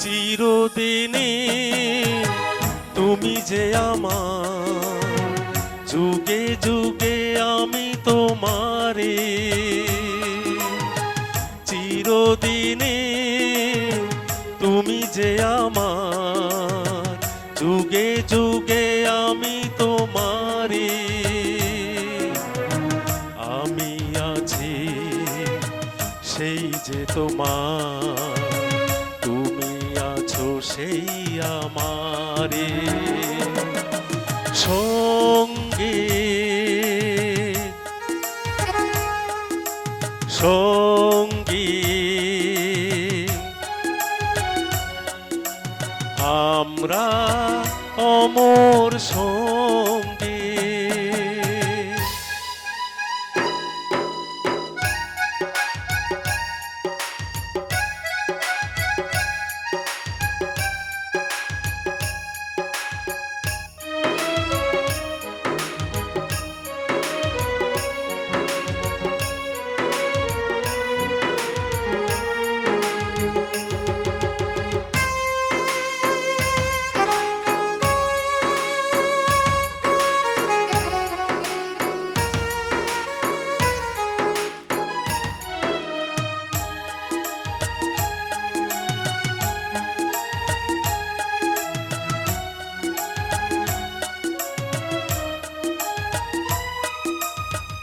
চিরদিনই তুমি যে আমার। যুগে যুগে আমি তোমারে। চিরদিনে তুমি যে আমার। যুগে যুগে আমি তোমারে। আমি আছি সেই যে তোমার। সেই আমারে সঙ্গে সঙ্গী আমরা অমর সঙ্গী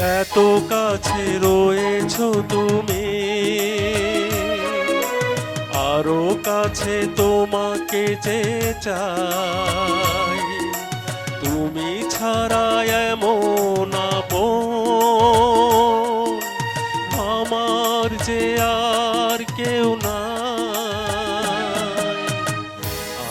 এত কাছে রয়েছো তুমি। আরও কাছে তোমাকে যে চাই। তুমি ছাড়া এমন আমার যে আর কেউ না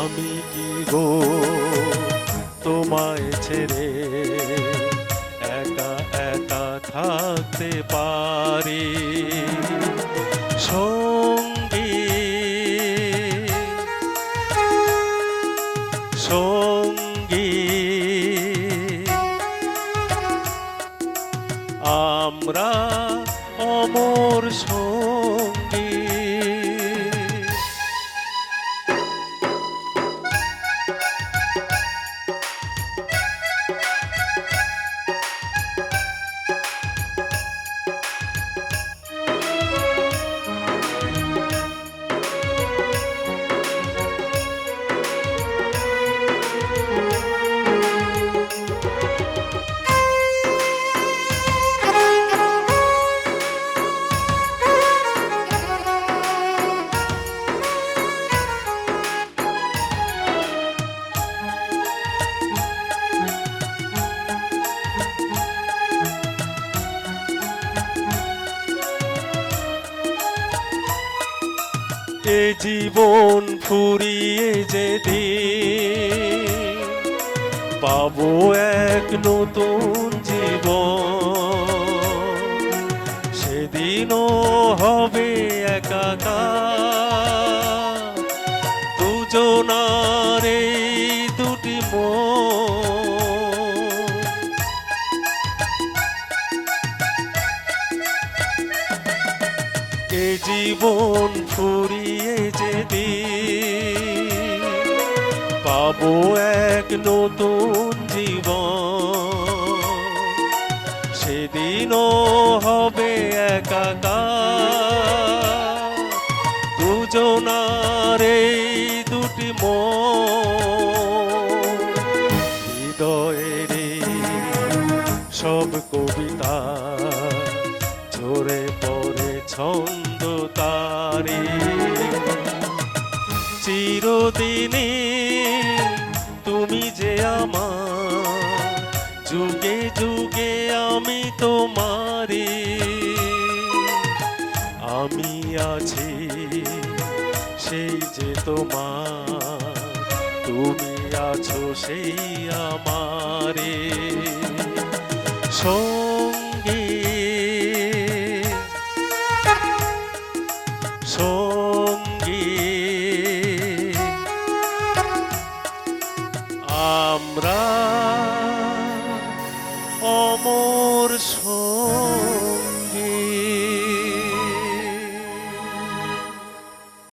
আমি কি গো তোমায় ছেড়ে একা থাকতে পারি। সঙ্গী সঙ্গী আমরা অমর সঙ্গী। এ জীবন ফুরিয়ে যেতে পাবো এক নতুন জীবন। সেদিনও হবে জীবন ফুরিয়ে যেদিন পাবো এক নতুন জীবন। সেদিনও হবে একাকার। দুজনার এই দুটি এই সব কবিতা ঝরে পড়ে ছন্দ তারি চিরদিনে তুমি যে আমার, যুগে যুগে আমি তোমারে আমি আছি সেই যে তোমার, তুমি আছো সেই আমারে সঙ্গে আমরা অমর সঙ্গে